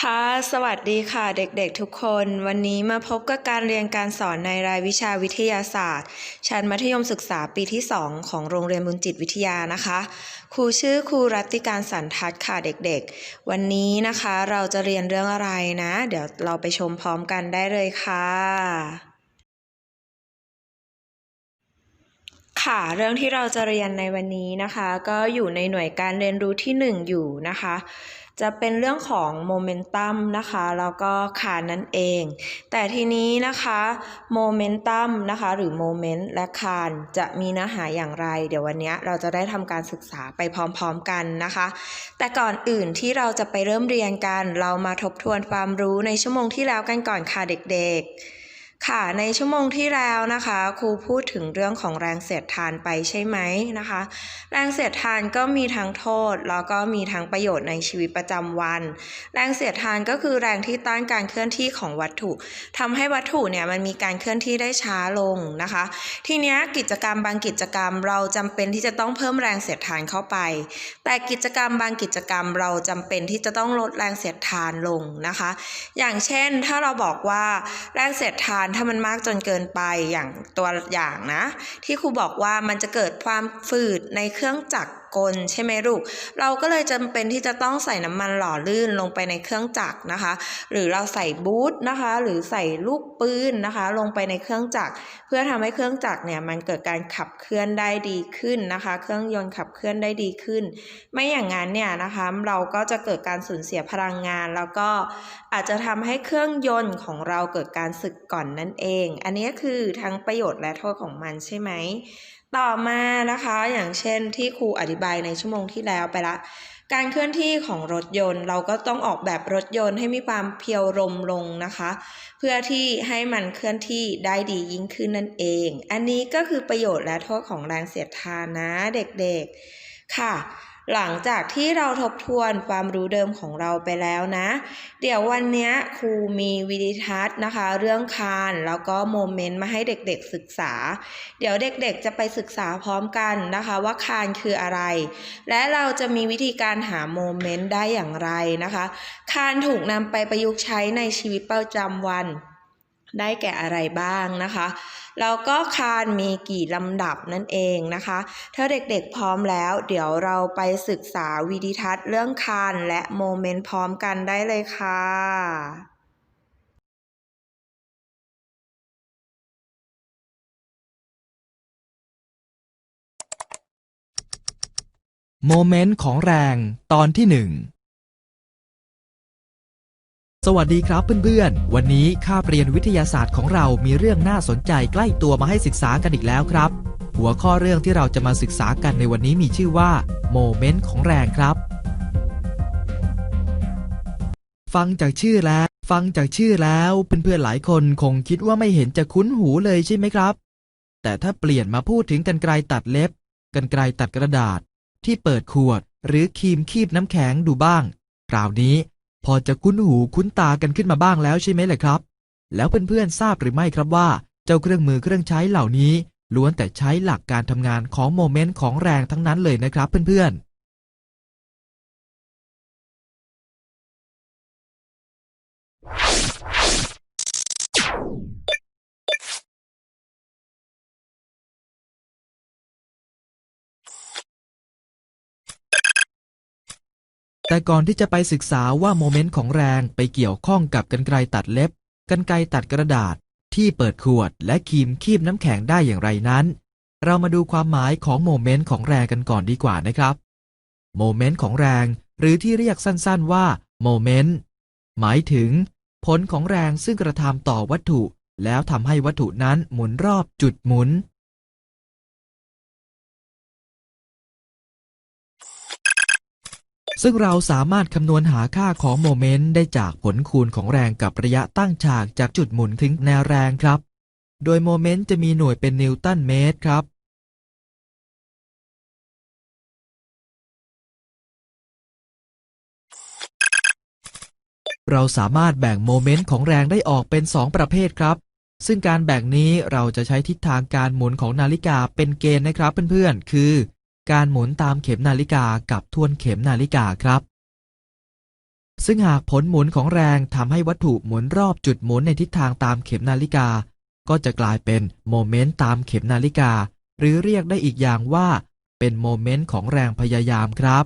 ค่ะ สวัสดีค่ะเด็กๆทุกคน วันนี้มาพบกับการเรียนการสอนในรายวิชาวิทยาศาสตร์ ชั้นมัธยมศึกษาปีที่ 2 ของโรงเรียนบุญจิตวิทยานะคะ ครูชื่อครูรัตติการสันทัศน์ค่ะเด็กๆ วันนี้นะคะเราจะเรียนเรื่องอะไรนะ เดี๋ยวเราไปชมพร้อมกันได้เลยค่ะค่ะเรื่องที่เราจะเรียนในวันนี้นะคะ ก็อยู่ในหน่วยการเรียนรู้ที่ 1 อยู่นะคะ จะเป็นเรื่องของโมเมนตัมนะคะแล้วก็คานั่นเอง แต่ทีนี้นะคะโมเมนตัมนะคะหรือโมเมนต์และคานจะมีเนื้อหาอย่างไร เดี๋ยววันนี้เราจะได้ทำการศึกษาไปพร้อมๆกันนะคะ แต่ก่อนอื่นที่เราจะไปเริ่มเรียนกัน เรามาทบทวนความรู้ในชั่วโมงที่แล้วกันก่อนค่ะเด็กๆ ค่ะในชั่วโมงที่แล้วนะคะครูพูดถึงเรื่องของแรงเสียดทานไปใช่ไหมนะคะ แรงเสียดทานก็มีทั้งโทษ แล้วก็มีทั้งประโยชน์ในชีวิตประจำวัน แรงเสียดทานก็คือแรงที่ต้านการเคลื่อนที่ของวัตถุทำให้วัตถุเนี่ยมันมีการเคลื่อนที่ได้ช้าลงนะคะ ทีเนี้ยกิจกรรมบางกิจกรรมเราจำเป็นที่จะต้องเพิ่มแรงเสียดทานเข้าไป แต่กิจกรรมบางกิจกรรมเราจำเป็นที่จะต้องลดแรงเสียดทานลงนะคะ อย่างเช่นถ้าเราบอกว่าแรงเสียดทานถ้ามันมากจนเกินไปอย่างตัวอย่างนะ ที่ครูบอกว่ามันจะเกิดความฝืดในเครื่องจักร กลใช่ไหมลูก เราก็เลยจำเป็นที่จะต้องใส่น้ำมันหล่อลื่นลงไปในเครื่องจักรนะคะ หรือเราใส่บูทนะคะ หรือใส่ลูกปืนนะคะ ลงไปในเครื่องจักรเพื่อทำให้เครื่องจักรเนี่ยมันเกิดการขับเคลื่อนได้ดีขึ้นนะคะ เครื่องยนต์ขับเคลื่อนได้ดีขึ้น ไม่อย่างนั้นเนี่ยนะคะเราก็จะเกิดการสูญเสียพลังงาน แล้วก็อาจจะทำให้เครื่องยนต์ของเราเกิดการสึกก่อนนั่นเอง อันนี้คือทั้งประโยชน์และโทษของมันใช่ไหม ต่อมานะคะอย่างเช่นที่ครูอธิบายในชั่วโมงที่แล้วไปละ การเคลื่อนที่ของรถยนต์ เราก็ต้องออกแบบรถยนต์ให้มีความเพียวลมลงนะคะ เพื่อที่ให้มันเคลื่อนที่ได้ดียิ่งขึ้นนั่นเอง อันนี้ก็คือประโยชน์และโทษของแรงเสียดทานนะเด็กๆค่ะ หลังจากที่เราทบทวนความรู้เดิมของเราไปแล้วนะ เดี๋ยววันนี้ครูมีวิดีทัศน์นะคะ เรื่องคานแล้วก็โมเมนต์มาให้เด็กๆศึกษา เดี๋ยวเด็กๆจะไปศึกษาพร้อมกันนะคะ ว่าคานคืออะไร และเราจะมีวิธีการหาโมเมนต์ได้อย่างไรนะคะ คานถูกนำไปประยุกต์ใช้ในชีวิตประจำวัน ได้แก่อะไรบ้างนะคะ แล้วก็คานมีกี่ลำดับนั่นเองนะคะ ถ้าเด็กๆพร้อมแล้ว เดี๋ยวเราไปศึกษาวิดีทัศน์เรื่องคานและโมเมนต์พร้อมกันได้เลยค่ะโมเมนต์ของแรงตอนที่หนึ่ง สวัสดีครับเพื่อนๆ วันนี้คาบเรียนวิทยาศาสตร์ของเรามีเรื่องน่าสนใจใกล้ตัวมาให้ศึกษากันอีกแล้วครับ หัวข้อเรื่องที่เราจะมาศึกษากันในวันนี้มีชื่อว่าโมเมนต์ของแรงครับ ฟังจากชื่อแล้ว ฟังจากชื่อแล้วเพื่อนๆหลายคนคงคิดว่าไม่เห็นจะคุ้นหูเลยใช่ไหมครับ แต่ถ้าเปลี่ยนมาพูดถึงกันไกรตัดเล็บ กันไกรตัดกระดาษ ที่เปิดขวด หรือครีมคีบน้ำแข็งดูบ้างคราวนี้ พอจะคุ้นหูคุ้นตากันขึ้นมาบ้างแล้วใช่ไหมล่ะครับ แล้วเพื่อนๆทราบหรือไม่ครับว่า เจ้าเครื่องมือเครื่องใช้เหล่านี้ล้วนแต่ใช้หลักการทำงานของโมเมนต์ของแรงทั้งนั้นเลยนะครับเพื่อนๆ แต่ก่อนที่จะไปศึกษาว่าโมเมนต์ของแรงไปเกี่ยวข้องกับกันไกรตัดเล็บ กันไกรตัดกระดาษ ที่เปิดขวดและครีมคีบน้ำแข็งได้อย่างไรนั้น เรามาดูความหมายของโมเมนต์ของแรงกันก่อนดีกว่านะครับ โมเมนต์ของแรง หรือที่เรียกสั้นๆว่าโมเมนต์หมายถึง ผลของแรงซึ่งกระทำต่อวัตถุ แล้วทำให้วัตถุนั้นหมุนรอบจุดหมุน ซึ่งเราสามารถคำนวณหาค่าของโมเมนต์ได้จากผลคูณของแรงกับระยะตั้งฉากจากจุดหมุนถึงแนวแรงครับ โดยโมเมนต์จะมีหน่วยเป็นนิวตันเมตรครับ เราสามารถแบ่งโมเมนต์ของแรงได้ออกเป็น 2 ประเภทครับ ซึ่งการแบ่งนี้เราจะใช้ทิศทางการหมุนของนาฬิกาเป็นเกณฑ์นะครับเพื่อนๆ คือ การหมุนตามเข็มนาฬิกากับทวนเข็มนาฬิกาครับ ซึ่งหากผลหมุนของแรงทำให้วัตถุหมุนรอบจุดหมุนในทิศทางตามเข็มนาฬิกา ก็จะกลายเป็นโมเมนต์ตามเข็มนาฬิกา หรือเรียกได้อีกอย่างว่า เป็นโมเมนต์ของแรงพยายามครับ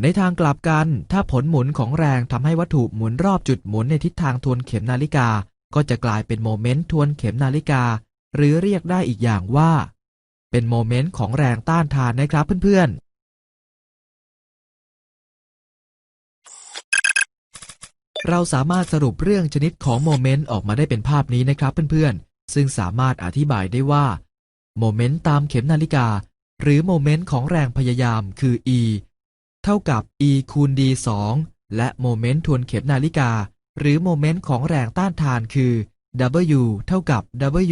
ในทางกลับกัน ถ้าผลหมุนของแรงทำให้วัตถุหมุนรอบจุดหมุนในทิศทางทวนเข็มนาฬิกา ก็จะกลายเป็นโมเมนต์ทวนเข็มนาฬิกา หรือเรียกได้อีกอย่างว่า เป็นโมเมนต์ของแรงต้านทานนะครับเพื่อนๆ เราสามารถสรุปเรื่องชนิดของโมเมนต์ออกมาได้เป็นภาพนี้นะครับเพื่อนๆ ซึ่งสามารถอธิบายได้ว่าโมเมนต์ตามเข็มนาฬิกา หรือโมเมนต์ของแรงพยายามคือ e เท่ากับ e คูณ d 2และโมเมนต์ทวนเข็มนาฬิกา หรือโมเมนต์ของแรงต้านทานคือ w เท่ากับ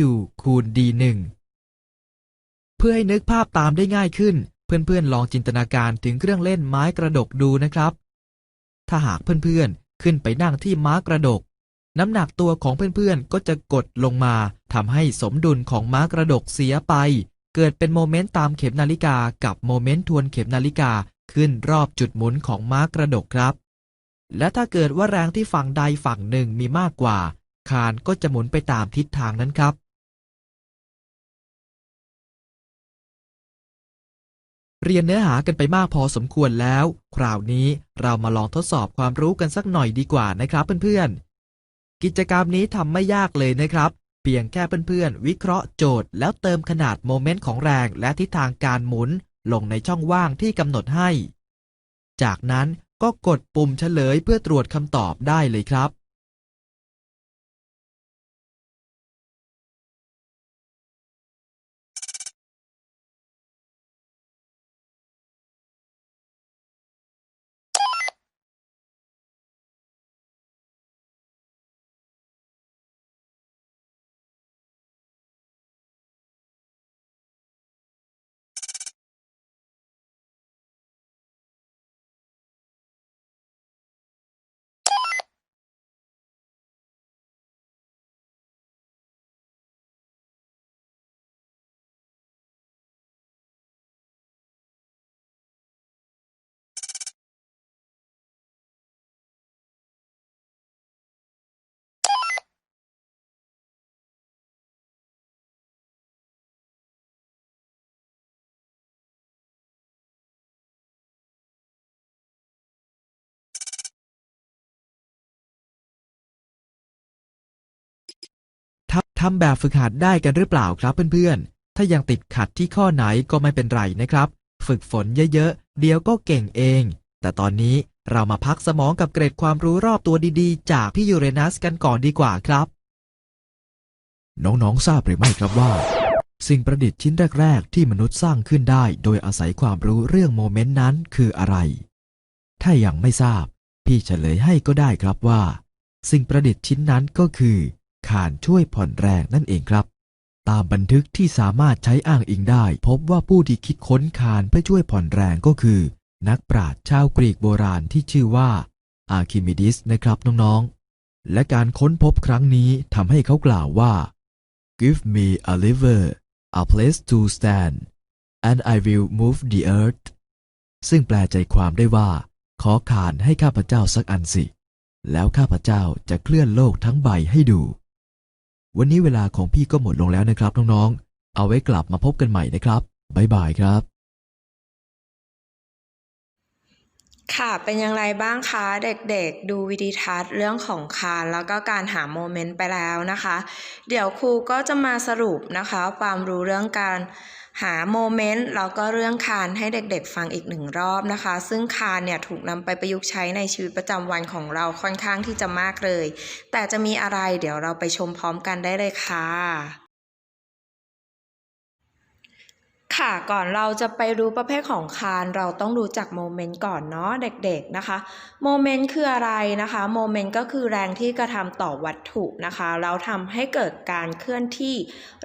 w คูณ d 1 เพื่อให้นึกภาพตามได้ง่ายขึ้น เพื่อนๆลองจินตนาการถึงเครื่องเล่นไม้กระดกดูนะครับ ถ้าหากเพื่อนๆขึ้นไปนั่งที่ม้ากระดก น้ำหนักตัวของเพื่อนๆก็จะกดลงมาทำให้สมดุลของม้ากระดกเสียไป เกิดเป็นโมเมนต์ตามเข็มนาฬิกากับโมเมนต์ทวนเข็มนาฬิกาขึ้นรอบจุดหมุนของม้ากระดกครับ และถ้าเกิดว่าแรงที่ฝั่งใดฝั่งหนึ่งมีมากกว่า คานก็จะหมุนไปตามทิศทางนั้นครับ เรียนเนื้อหากันไปมากพอสมควรแล้ว คราวนี้เรามาลองทดสอบความรู้กันสักหน่อยดีกว่านะครับเพื่อนๆ กิจกรรมนี้ทำไม่ยากเลยนะครับ เพียงแค่เพื่อนๆ วิเคราะห์โจทย์ แล้วเติมขนาดโมเมนต์ของแรงและทิศทางการหมุน ลงในช่องว่างที่กำหนดให้ จากนั้นก็กดปุ่มเฉลยเพื่อตรวจคำตอบได้เลยครับำทำแบบฝึกหัดได้กันหรือเปล่าครับเพื่อนๆ ถ้ายังติดขัดที่ข้อไหนก็ไม่เป็นไรนะครับ ฝึกฝนเยอะๆ เดี๋ยวก็เก่งเอง แต่ตอนนี้เรามาพักสมองกับเกร็ดความรู้รอบตัวดีๆ จากพี่ยูเรนัสกันก่อนดีกว่าครับ น้องๆ ทราบหรือไม่ครับว่า สิ่งประดิษฐ์ชิ้นแรก ๆ ที่มนุษย์สร้างขึ้นได้ โดยอาศัยความรู้เรื่องโมเมนต์นั้นคืออะไร ถ้ายังไม่ทราบ พี่เฉลยให้ก็ได้ครับว่า สิ่งประดิษฐ์ชิ้นนั้นก็คือ คานช่วยผ่อนแรงนั่นเองครับ ตามบันทึกที่สามารถใช้อ้างอิงได้ พบว่าผู้ที่คิดค้นคานเพื่อช่วยผ่อนแรงก็คือ นักปราชญ์ชาวกรีกโบราณที่ชื่อว่าอาร์คิมิดิสนะครับน้องๆ และการค้นพบครั้งนี้ทำให้เขากล่าวว่า Give me a lever a place to stand and I will move the earth ซึ่งแปลใจความได้ว่า ขอขานให้ข้าพเจ้าสักอันสิ แล้วข้าพเจ้าจะเคลื่อนโลกทั้งใบให้ดู วันนี้เวลาของพี่ก็หมดลงแล้วนะครับน้องๆ เอาไว้กลับมาพบกันใหม่นะครับ บ๊ายบายครับ ค่ะ เป็นอย่างไรบ้างคะเด็กๆ ดูวิดีทัศน์เรื่องของคานแล้วก็การหาโมเมนต์ไปแล้วนะคะ เดี๋ยวครูก็จะมาสรุปนะคะ ความรู้เรื่องการหาโมเมนต์แล้วก็เรื่องคานให้เด็กๆ ฟังอีกหนึ่งรอบนะคะ ซึ่งคานเนี่ยถูกนำไปประยุกต์ใช้ในชีวิตประจำวันของเราค่อนข้างที่จะมากเลย แต่จะมีอะไรเดี๋ยวเราไปชมพร้อมกันได้เลยค่ะ ค่ะก่อนเราจะไปรู้ประเภทของคานเราต้องรู้จักโมเมนต์ก่อนเนาะเด็กๆนะคะโมเมนต์คืออะไรนะคะโมเมนต์ก็คือแรงที่กระทำต่อวัตถุนะคะ เราทำให้เกิดการเคลื่อนที่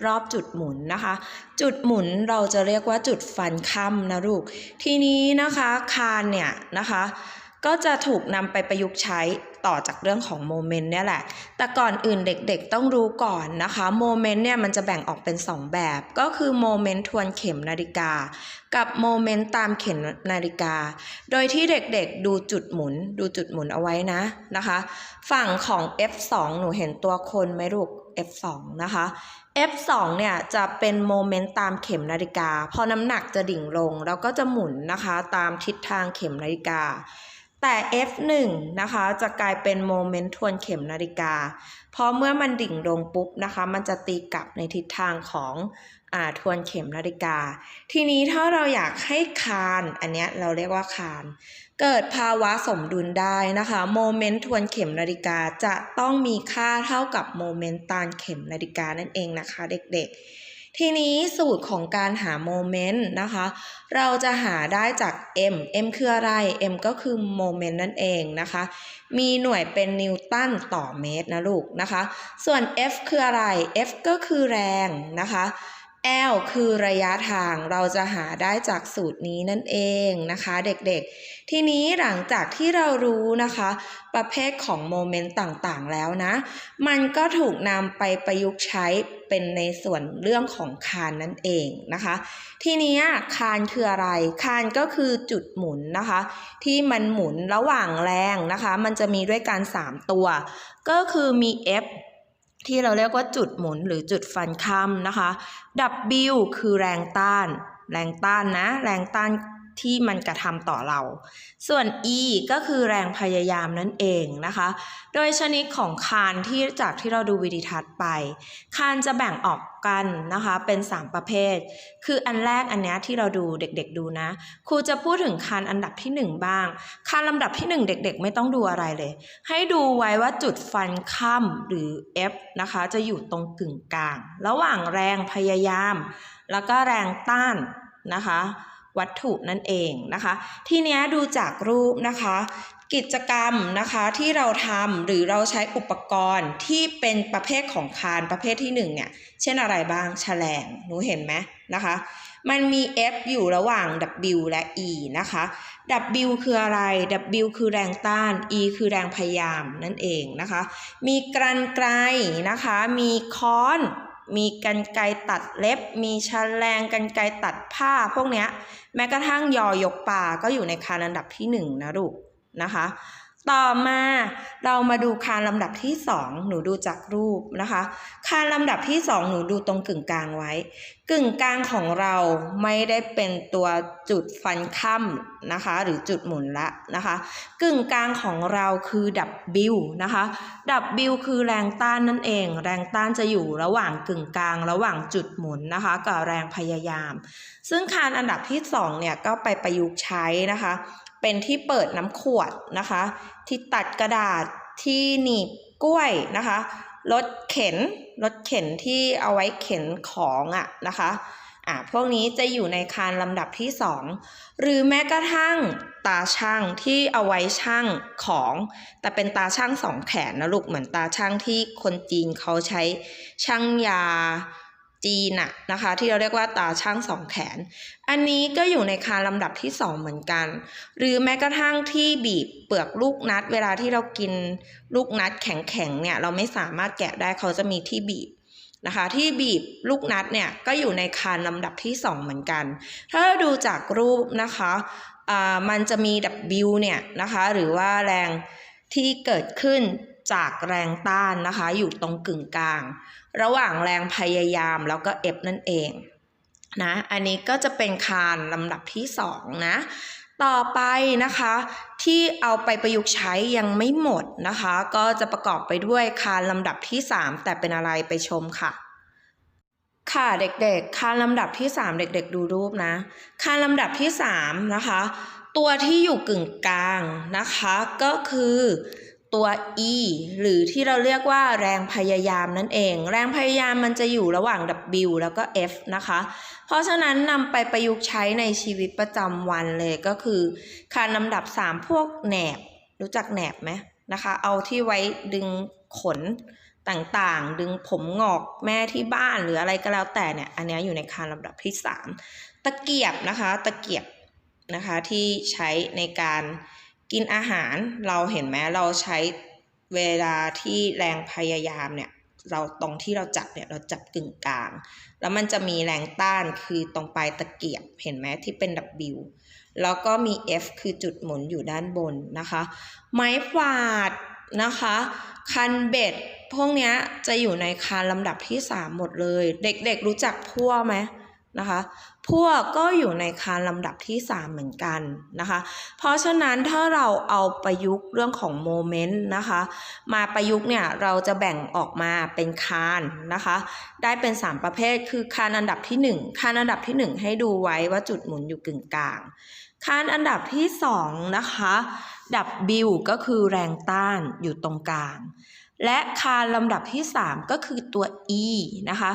รอบจุดหมุนนะคะ จุดหมุนเราจะเรียกว่าจุดฟันค่ำนะลูกทีนี้นะคะคานเนี่ยนะคะ ก็จะถูกนำไปประยุกต์ใช้ต่อจากเรื่องของโมเมนต์เนี่ยแหละ แต่ก่อนอื่นเด็กๆต้องรู้ก่อนนะคะโมเมนต์เนี่ยมันจะแบ่งออกเป็น 2 แบบ ก็คือโมเมนต์ทวนเข็มนาฬิกา กับโมเมนต์ตามเข็มนาฬิกา โดยที่เด็กๆดูจุดหมุน ดูจุดหมุนเอาไว้นะนะคะ ฝั่งของ F2 หนูเห็นตัวคนไหมลูก F2 นะคะ F2 เนี่ยจะเป็นโมเมนต์ตามเข็มนาฬิกา พอน้ำหนักจะดิ่งลง แล้วก็จะหมุนนะคะ ตามทิศทางเข็มนาฬิกา แต่ F1 นะคะ จะกลายเป็นโมเมนต์ทวนเข็มนาฬิกา เพราะเมื่อมันดิ่งลงปุ๊บนะคะ มันจะตีกลับในทิศทางของอทวนเข็มนาฬิกา ทีนี้ถ้าเราอยากให้คาน อันนี้เราเรียกว่าคาน เกิดภาวะสมดุลได้นะคะ โมเมนต์ทวนเข็มนาฬิกาจะต้องมีค่าเท่ากับโมเมนต์ตานเข็มนาฬิกานั่นเองนะคะ เด็กๆ ทีนี้สูตรของการหาโมเมนต์นะคะ เราจะหาได้จาก m m คืออะไร m ก็คือโมเมนต์นั่นเองนะคะ มีหน่วยเป็นนิวตันต่อเมตรนะลูกนะคะ ส่วน f คืออะไร f ก็คือแรงนะคะ L คือระยะทางเราจะหาได้จากสูตรนี้นั่นเองนะคะเด็กๆ ทีนี้หลังจากที่เรารู้นะคะ ประเภทของโมเมนต์ต่างๆแล้วนะ มันก็ถูกนำไปประยุกต์ใช้เป็นในส่วนเรื่องของคานนั่นเองนะคะ ทีนี้คานคืออะไร คานก็คือจุดหมุนนะคะ ที่มันหมุนระหว่างแรงนะคะ มันจะมีด้วยกัน 3 ตัว ก็คือมี F ที่เราเรียกว่าจุดหมุนหรือจุดฟันค่ำนะคะ W คือแรงต้าน แรงต้านนะ แรงต้าน ที่มันกระทำต่อเรา ส่วน E ก็คือแรงพยายามนั่นเองนะคะ โดยชนิดของคานที่จากที่เราดูวิดีทัศน์ไป คานจะแบ่งออกกันนะคะเป็น 3 ประเภท คืออันแรกอันนี้ที่เราดูเด็กๆดูนะ ครูจะพูดถึงคานอันดับทีหนึ่1 บ้าง คานลำดับที่ 1 เด็กๆ ไม่ต้องดูอะไรเลย ให้ดูไว้ว่าจุดฟันค่ำหรือ F นะคะจะอยู่ตรงกึ่งกลาง ระหว่างแรงพยายาม แล้วก็แรงต้านนะคะ วัตถุนั่นเองนะคะ ทีเนี้ยดูจากรูปนะคะ กิจกรรมนะคะที่เราทำหรือเราใช้อุปกรณ์ที่เป็นประเภทของคานประเภทที่หนึ่งเนี่ยเช่นอะไรบ้างแฉลงหนูเห็นไหมนะคะ มันมี F อยู่ระหว่าง W และ E นะคะ W คืออะไร W คือแรงต้าน E คือแรงพยายามนั่นเองนะคะ มีกรรไกรนะคะ มีค้อน มีกันไกรตัดเล็บ มีแฉลงกันไกรตัดผ้าพวกเนี้ย แม้กระทั่งยอยกป่าก็อยู่ในคานอันดับที่หนึ่งนะลูกนะคะ ต่อมาเรามาดูคานลำดับที่สองหนูดูจากรูปนะคะคานลำดับที่สองหนูดูตรงกึ่งกลางไว้ กึ่งกลางของเราไม่ได้เป็นตัวจุดฟันค่ำนะคะ หรือจุดหมุนละนะคะ กึ่งกลางของเราคือ W นะคะ W คือแรงต้านนั่นเอง แรงต้านจะอยู่ระหว่างกึ่งกลาง ระหว่างจุดหมุนนะคะกับแรงพยายาม ซึ่งคานอันดับที่สองเนี่ยก็ไปประยุกต์ใช้นะคะ เป็นที่เปิดน้ำขวดนะคะ ที่ตัดกระดาษที่หนีบกล้วยนะคะรถเข็นรถเข็นที่เอาไว้เข็นของอะนะคะอ่าพวกนี้จะอยู่ในคานลำดับที่สองหรือแม้กระทั่งตาช่างที่เอาไว้ช่างของ แต่เป็นตาช่างสองแขนนะลูกเหมือนตาช่างที่คนจีนเขาใช้ช่างยา จีนอะนะคะที่เราเรียกว่าตาช่างสองแขน อันนี้ก็อยู่ในคานลำดับที่สองเหมือนกัน หรือแม้กระทั่งที่บีบเปลือกลูกนัด เวลาที่เรากินลูกนัดแข็งๆเนี่ยเราไม่สามารถแกะได้เขาจะมีที่บีบนะคะที่บีบลูกนัดเนี่ยก็อยู่ในคานลำดับที่สองเหมือนกัน ถ้าเราดูจากรูปนะคะอ่ามันจะมี W เนี่ยนะคะหรือว่าแรงที่เกิดขึ้นจากแรงต้านนะคะอยู่ตรงกึ่งกลาง ระหว่างแรงพยายามแล้วก็ F นั่นเองนะอันนี้ก็จะเป็นคานลำดับที่สองนะต่อไปนะคะที่เอาไปประยุกต์ใช้ยังไม่หมดนะคะ ก็จะประกอบไปด้วยคานลำดับที่ 3 แต่เป็นอะไรไปชมค่ะ ค่ะเด็กๆ คานลำดับที่ 3 เด็ก ๆ ดูรูปนะ คานลำดับที่3นะคะตัวที่อยู่กึ่งกลางนะคะ ก็คือ ตัว E หรือที่เราเรียกว่าแรงพยายามนั่นเอง แรงพยายามมันจะอยู่ระหว่าง W แล้วก็ F นะคะ เพราะฉะนั้นนำไปประยุกต์ใช้ในชีวิตประจำวันเลยก็คือคานลำดับ 3 พวกแหนบ รู้จักแหนบไหมนะคะ เอาที่ไว้ดึงขนต่างๆ ดึงผมงอกแม่ที่บ้านหรืออะไรก็แล้วแต่เนี่ย อันนี้อยู่ในคานลำดับที่ 3 ตะเกียบนะคะ ตะเกียบนะคะที่ใช้ในการ กินอาหารเราเห็นไหมเราใช้เวลาที่แรงพยายามเนี่ยเราตรงที่เราจับเนี่ยเราจับกึ่งกลาง แล้วมันจะมีแรงต้านคือตรงปลายตะเกียบเห็นไหมที่เป็น W แล้วก็มี F คือจุดหมุนอยู่ด้านบนนะคะ ไม้ฝาดนะคะ คันเบ็ด พวกเนี้ยจะอยู่ในคานลำดับที่ 3 หมดเลย เด็กๆรู้จักพั่วไหม นะคะ พวก็อยู่ในคานลำดับที่ 3 เหมือนกันนะคะ เพราะฉะนั้นถ้าเราเอาประยุกต์เรื่องของโมเมนต์นะคะ มาประยุกต์เนี่ยเราจะแบ่งออกมาเป็นคานนะคะ ได้เป็น 3 ประเภท คือคานอันดับที่ 1คานอันดับที่ 1 ให้ดูไว้ว่าจุดหมุนอยู่กึ่งกลางคานอันดับที่ 2 นะคะ ดับบิวก็คือแรงต้านอยู่ตรงกลาง และคานลำดับที่ 3 ก็คือตัว E นะคะ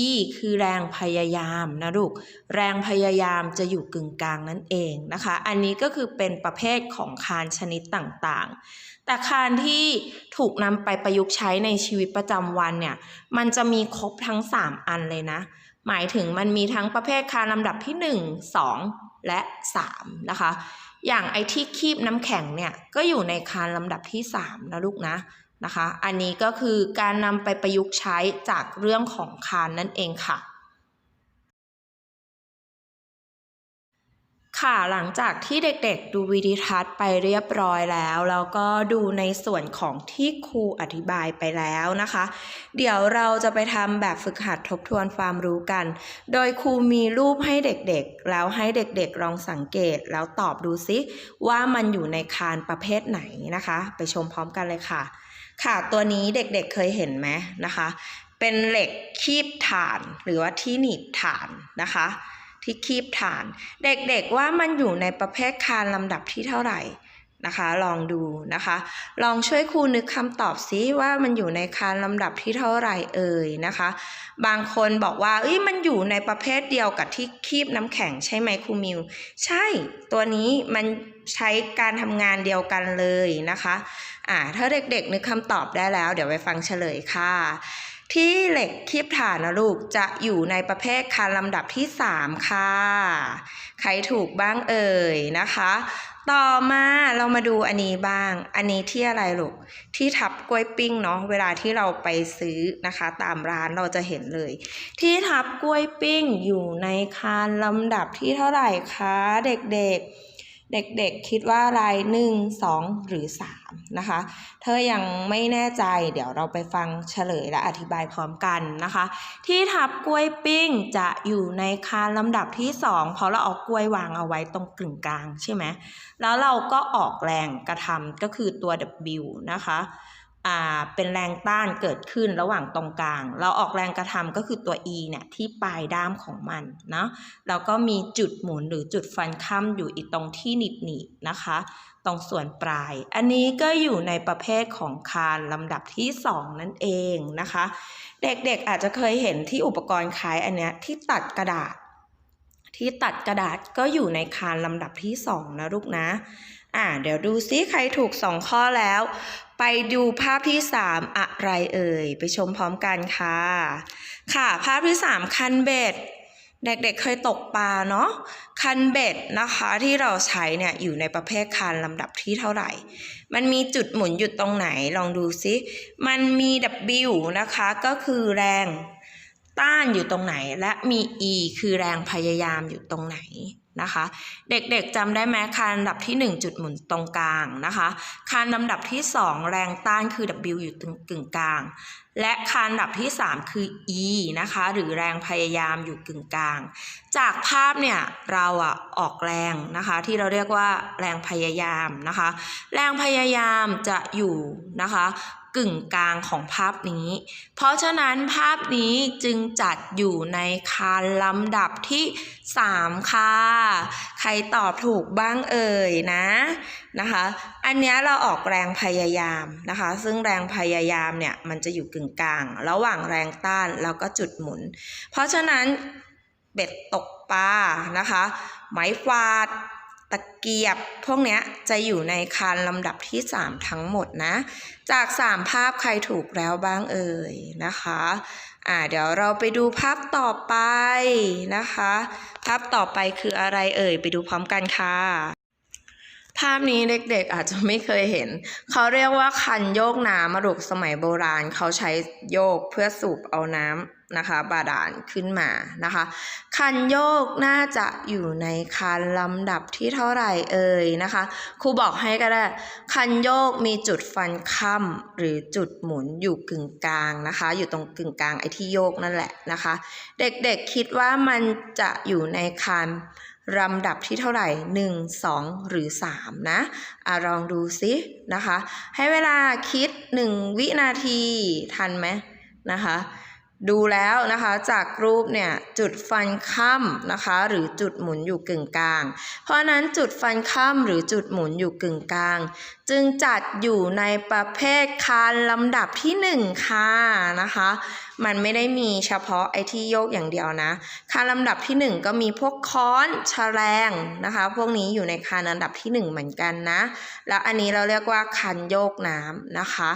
E คือแรงพยายามนะลูก แรงพยายามจะอยู่กึ่งกลางนั่นเองนะคะ อันนี้ก็คือเป็นประเภทของคานชนิดต่างๆ แต่คานที่ถูกนำไปประยุกต์ใช้ในชีวิตประจำวันเนี่ย มันจะมีครบทั้ง 3 อันเลยนะ หมายถึงมันมีทั้งประเภทคานลำดับที่ 1 2 และ 3 นะคะอย่างไอที่คีบน้ำแข็งเนี่ยก็อยู่ในคานลำดับที่ 3 นะลูกนะ นะคะ อันนี้ก็คือการนำไปประยุกต์ใช้จากเรื่องของคานนั่นเองค่ะ ค่ะหลังจากที่เด็กๆ ดูวิดีทัศน์ไปเรียบร้อยแล้ว แล้วก็ดูในส่วนของที่ครูอธิบายไปแล้วนะคะ เดี๋ยวเราจะไปทำแบบฝึกหัดทบทวนความรู้กัน โดยครูมีรูปให้เด็กๆ แล้วให้เด็กๆลองสังเกตแล้วตอบดูซิว่ามันอยู่ในคานประเภทไหนนะคะ ไปชมพร้อมกันเลยค่ะ ค่ะตัวนี้เด็กๆเเคยเห็นไหมนะคะ เป็นเหล็กคีบฐานหรือว่าที่หนีบฐานนะคะ ที่คีบฐาน เด็กๆว่ามันอยู่ในประเภทคานลำดับที่เท่าไหร่ นะคะ ลองดูนะคะ ลองช่วยครูนึกคำตอบซิว่ามันอยู่ในคานลำดับที่เท่าไหร่เอ่ยนะคะ บางคนบอกว่าเอ้ยมันอยู่ในประเภทเดียวกับที่คีบน้ำแข็งใช่ไหมครูมิว ใช่ตัวนี้มันใช้การทำงานเดียวกันเลยนะคะอ่าถ้าเด็กๆนึกคำตอบได้แล้ว เดี๋ยวไปฟังเฉลยค่ะที่เหล็กคีบฐานนะลูกจะอยู่ในประเภทคานลำดับที่ 3 ค่ะ ใครถูกบ้างเอ่ยนะคะ ต่อมาเรามาดูอันนี้บ้าง อันนี้ที่อะไรลูก ที่ทับกล้วยปิ้งเนาะ เวลาที่เราไปซื้อนะคะ ตามร้านเราจะเห็นเลย ที่ทับกล้วยปิ้งอยู่ในคานลำดับที่เท่าไหร่คะเด็กๆ เด็กๆคิดว่าอะไรหนึ่งสองหรือสามนะคะ เธอยังไม่แน่ใจเดี๋ยวเราไปฟังเฉลยและอธิบายพร้อมกันนะคะ ที่ทับกล้วยปิ้งจะอยู่ในคานลำดับที่สองเพราะเราเอากล้วยวางเอาไว้ตรงกึ่งกลางใช่ไหมแล้วเราก็ออกแรงกระทำก็คือตัว W นะคะ เป็นแรงต้านเกิดขึ้นระหว่างตรงกลาง เราออกแรงกระทำก็คือตัว E เนี่ยที่ปลายด้ามของมันเนาะแล้วก็มีจุดหมุนหรือจุดฟันค่ำอยู่อีกตรงที่หนีบหนีบๆนะคะ ตรงส่วนปลาย อันนี้ก็อยู่ในประเภทของคานลำดับที่ 2 นั่นเองนะคะ เด็กๆอาจจะเคยเห็นที่อุปกรณ์คล้ายอันเนี้ยที่ตัดกระดาษ ที่ตัดกระดาษก็อยู่ในคานลำดับที่ 2 นะลูกนะอ่าเดี๋ยวดูซิใครถูก 2 ข้อแล้ว ไปดูภาพที่ 3 อะไรเอ่ย ไปชมพร้อมกันค่ะ ค่ะ ภาพที่ 3 คันเบ็ด เด็กๆเคยตกปลาเนาะ คันเบ็ดนะคะที่เราใช้เนี่ยอยู่ในประเภทคันลำดับที่เท่าไหร่ มันมีจุดหมุนอยู่ตรงไหนลองดูซิ มันมี W นะคะก็คือแรงต้านอยู่ตรงไหน และมี E คือแรงพยายามอยู่ตรงไหน นะคะ เด็กๆจำได้ไหมคันลำดับที่ 1 จุดหมุนตรงกลางนะคะคันลำดับที่ 2 แรงต้านคือ W อยู่ตรงกึ่งกลาง และคานลำดับที่ 3 คือ E นะคะหรือแรงพยายามอยู่กึ่งกลาง จากภาพเนี่ยเราอะออกแรงนะคะที่เราเรียกว่าแรงพยายามนะคะ แรงพยายามจะอยู่นะคะ กึ่งกลางของภาพนี้ เพราะฉะนั้นภาพนี้จึงจัดอยู่ในคานลำดับที่ 3 ค่ะ ใครตอบถูกบ้างเอ่ยนะนะคะ อันนี้เราออกแรงพยายามนะคะ ซึ่งแรงพยายามเนี่ยมันจะอยู่กึ่งกลาง ระหว่างแรงต้านแล้วก็จุดหมุน เพราะฉะนั้นเบ็ดตกปลานะคะ ไม้ฟาด ตะเกียบ พวกนี้จะอยู่ในคานลำดับที่ 3 ทั้งหมดนะ จาก 3 ภาพใครถูกแล้วบ้างเอ่ยนะคะอ่าเดี๋ยวเราไปดูภาพต่อไปนะคะ ภาพต่อไปคืออะไรเอ่ย ไปดูพร้อมกันค่ะ ภาพนี้เด็กๆอาจจะไม่เคยเห็น เขาเรียกว่าคันโยกน้ำมาดุกสมัยโบราณ เขาใช้โยกเพื่อสูบเอาน้ำ นะคะบาดาลขึ้นมานะคะคันโยกน่าจะอยู่ในคันลำดับที่เท่าไหร่เอ่ยนะคะครูบอกให้ก็ได้คันโยกมีจุดฟันค่ำหรือจุดหมุนอยู่กึ่งกลางนะคะ อยู่ตรงกึ่งกลางไอ้ที่โยกนั่นแหละนะคะ เด็กๆคิดว่ามันจะอยู่ในคันลำดับที่เท่าไหร่ 1 2 หรือ 3 นะอะลองดูซินะคะ ให้เวลาคิด 1 วินาทีทันไหมนะคะ ดูแล้วนะคะจากรูปเนี่ยจุดฟันค่ำนะคะ หรือจุดหมุนอยู่กึ่งกลาง เพราะนั้นจุดฟันค่ำหรือจุดหมุนอยู่กึ่งกลาง จึงจัดอยู่ในประเภทคานลำดับที่หนึ่งค่ะนะคะ มันไม่ได้มีเฉพาะไอที่โยกอย่างเดียวนะคานลำดับที่หนึ่งก็มีพวกค้อนแฉลงนะคะ พวกนี้อยู่ในคานลำดับที่หนึ่งเหมือนกันนะ แล้วอันนี้เราเรียกว่าคันโยกน้ำนะคะ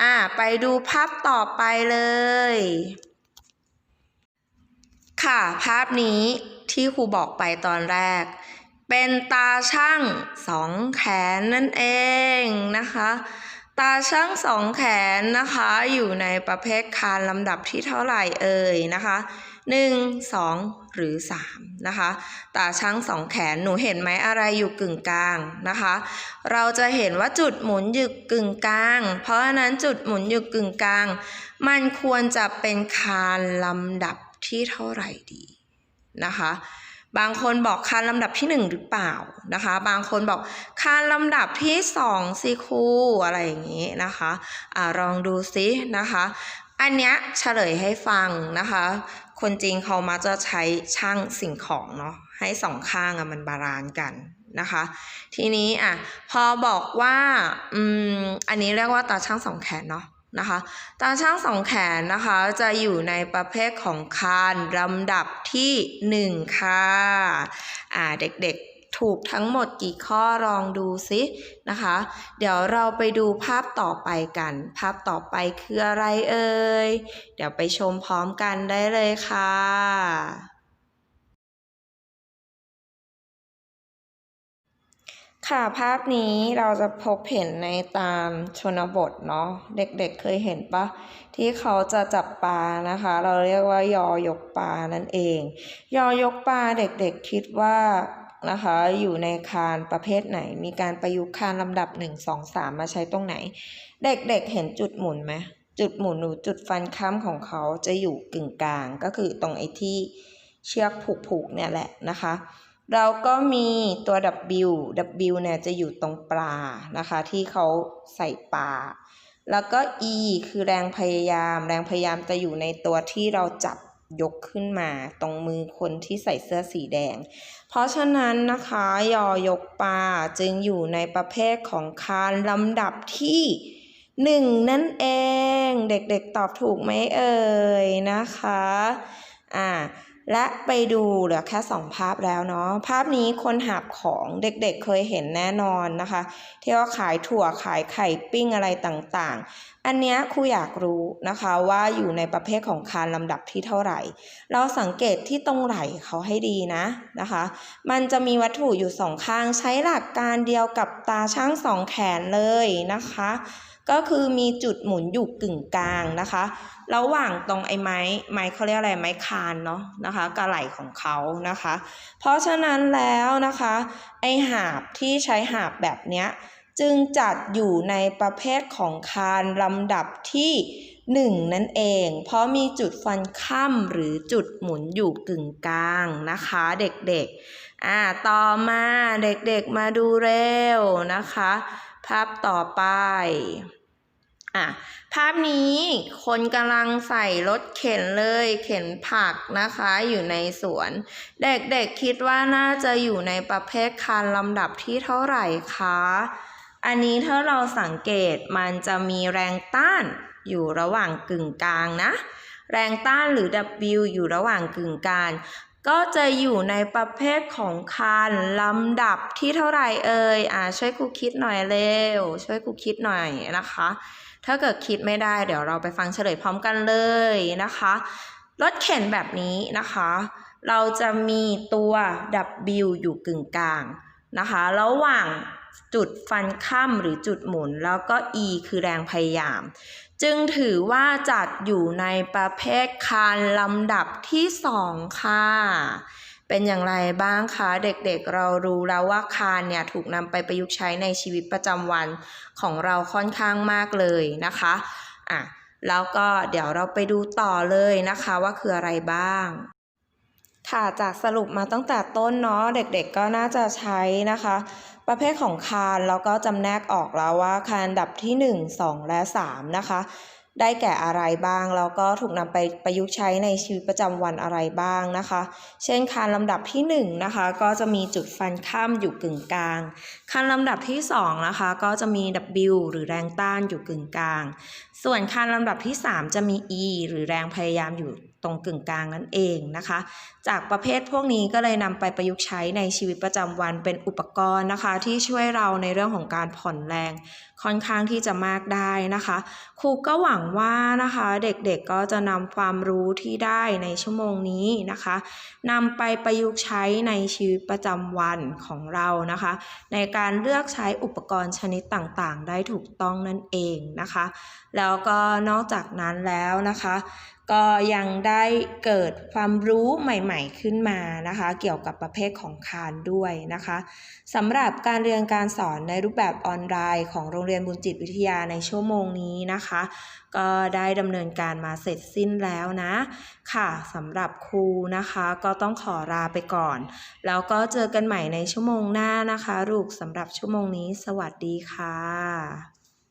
อ่าไปดูภาพต่อไปเลย ค่ะภาพนี้ที่ครูบอกไปตอนแรก เป็นตาช่างสองแขนนั่นเองนะคะ ตาช่างสองแขนนะคะ อยู่ในประเภทคานลำดับที่เท่าไหร่เอ่ยนะคะหนึ่งสองหรือสามนะคะ ตาช่างสองแขนหนูเห็นไหมอะไรอยู่กึ่งกลางนะคะ เราจะเห็นว่าจุดหมุนอยู่กึ่งกลาง เพราะฉะนั้นจุดหมุนอยู่กึ่งกลาง มันควรจะเป็นคานลำดับ ที่เท่าไหร่ดีนะคะ บางคนบอกคานลำดับที่หนึ่งหรือเปล่านะคะ บางคนบอกคานลำดับที่สองสิครูอะไรอย่างนี้นะคะอ่าลองดูซินะคะ อันเนี้ยเฉลยให้ฟังนะคะ คนจริงเขามาจะใช้ช่างสิ่งของเนาะให้สองข้างอะมันบาลานซ์กันนะคะ ทีนี้อะพอบอกว่าอืมอันนี้เรียกว่าตาช่างสองแขนเนาะ นะคะตาช่างสองแขนนะคะจะอยู่ในประเภทของคานลำดับที่หนึ่งค่ะอ่าเด็กๆถูกทั้งหมดกี่ข้อลองดูซินะคะ เดี๋ยวเราไปดูภาพต่อไปกัน ภาพต่อไปคืออะไรเอ่ย เดี๋ยวไปชมพร้อมกันได้เลยค่ะ ค่ะภาพนี้เราจะพบเห็นในตามชนบทเนาะเด็กๆเเคยเห็นปะที่เขาจะจับปลานะคะ เราเรียกว่ายอยกปลานั่นเอง ยอยกปลาเด็กๆคิดว่านะคะอยู่ในคานประเภทไหน มีการประยุกต์คานลำดับ 1 2 3 มาใช้ตรงไหน เด็กๆเห็นจุดหมุนไหมจุดหมุนหรือจุดฟันค้ำของเขาจะอยู่กึ่งกลางก็คือตรงไอ้ที่เชือกผูกๆเนี่ยแหละนะคะ เราก็มีตัว W W เนี่ยจะอยู่ตรงปลานะคะที่เขาใส่ปลา แล้วก็ E คือแรงพยายาม แรงพยายามจะอยู่ในตัวที่เราจับยกขึ้นมาตรงมือคนที่ใส่เสื้อสีแดง เพราะฉะนั้นนะคะยอยกปลาจึงอยู่ในประเภทของคานลำดับที่หนึ่งนั่นเอง เด็กๆตอบถูกไหมเอ่ยนะคะ อ่า และไปดูเหลือแค่สองภาพแล้วเนาะภาพนี้คนหาบของเด็กๆเเคยเห็นแน่นอนนะคะที่ว่าขายถั่วขายไข่ปิ้งอะไรต่างๆ อันเนี้ยครูอยากรู้นะคะว่าอยู่ในประเภทของคานลำดับที่เท่าไหร่ เราสังเกตที่ตรงไหล่เขาให้ดีนะนะคะ มันจะมีวัตถุอยู่สองข้างใช้หลักการเดียวกับตาช่างสองแขนเลยนะคะ ก็คือมีจุดหมุนอยู่กึ่งกลางนะคะ ระหว่างตรงไอ้ไม้ไม้เขาเรียกอะไรไม้คานเนาะนะคะกระไหลของเขานะคะ เพราะฉะนั้นแล้วนะคะ ไอหาบที่ใช้หาบแบบเนี้ยจึงจัดอยู่ในประเภทของคานลำดับที่หนึ่งนั่นเอง เพราะมีจุดฟันค่ำหรือจุดหมุนอยู่กึ่งกลางนะคะเด็กๆ อ่า ต่อมาเด็กๆมาดูเร็วนะคะ ภาพต่อไป อะภาพนี้คนกำลังใส่รถเข็นเลย เข็นผักนะคะอยู่ในสวน เด็กๆคิดว่าน่าจะอยู่ในประเภทคานลำดับที่เท่าไหร่คะ อันนี้ถ้าเราสังเกตมันจะมีแรงต้านอยู่ระหว่างกึ่งกลางนะ แรงต้านหรือ W อยู่ระหว่างกึ่งกลางก็จะอยู่ในประเภทของคานลำดับที่เท่าไหร่เอ่ยอ่าช่วยครูคิดหน่อยเร็ว ช่วยครูคิดหน่อยนะคะ ถ้าเกิดคิดไม่ได้เดี๋ยวเราไปฟังเฉลยพร้อมกันเลยนะคะ รถเข็นแบบนี้นะคะ เราจะมีตัว W อยู่กึ่งกลางนะคะ ระหว่างจุดฟันค่ำหรือจุดหมุน แล้วก็ e คือแรงพยายาม จึงถือว่าจัดอยู่ในประเภทคานลำดับที่สองค่ะ เป็นอย่างไรบ้างคะ เด็กๆเรารู้แล้วว่าคานเนี่ยถูกนำไปประยุกต์ใช้ในชีวิตประจำวันของเราค่อนข้างมากเลยนะคะอะแล้วก็เดี๋ยวเราไปดูต่อเลยนะคะว่าคืออะไรบ้างค่ะจากสรุปมาตั้งแต่ต้นเนาะเด็กๆก็น่าจะใช้นะคะ ประเภทของคานแล้วก็จำแนกออกแล้วว่าคานอันดับที่ 1 2 และ 3 นะคะ ได้แก่อะไรบ้าง แล้วก็ถูกนำไปประยุกต์ใช้ในชีวิตประจำวันอะไรบ้างนะคะ เช่นคานลำดับที่1นะคะก็จะมีจุดฟันข้ามอยู่กึ่งกลางคานลำดับที่2นะคะก็จะมี W หรือแรงต้านอยู่กึ่งกลาง ส่วนคานลำดับที่ 3 จะมี E หรือแรงพยายามอยู่ ตรงกึ่งกลางนั่นเองนะคะ จากประเภทพวกนี้ก็เลยนำไปประยุกต์ใช้ในชีวิตประจำวันเป็นอุปกรณ์นะคะ ที่ช่วยเราในเรื่องของการผ่อนแรงค่อนข้างที่จะมากได้นะคะ ครูก็หวังว่านะคะเด็กๆก็จะนำความรู้ที่ได้ในชั่วโมงนี้นะคะนำไปประยุกต์ใช้ในชีวิตประจำวันของเรานะคะ ในการเลือกใช้อุปกรณ์ชนิดต่างๆ ได้ถูกต้องนั่นเองนะคะ แล้วก็นอกจากนั้นแล้วนะคะ ก็ยังได้เกิดความรู้ใหม่ๆขึ้นมานะคะ เกี่ยวกับประเภทของคานด้วยนะคะสำหรับการเรียนการสอนในรูปแบบออนไลน์ของโรงเรียนบุญจิตวิทยาในชั่วโมงนี้นะคะ ก็ได้ดำเนินการมาเสร็จสิ้นแล้วนะค่ะสำหรับครูนะคะก็ต้องขอลาไปก่อน แล้วก็เจอกันใหม่ในชั่วโมงหน้านะคะลูกสำหรับชั่วโมงนี้ สวัสดีค่ะ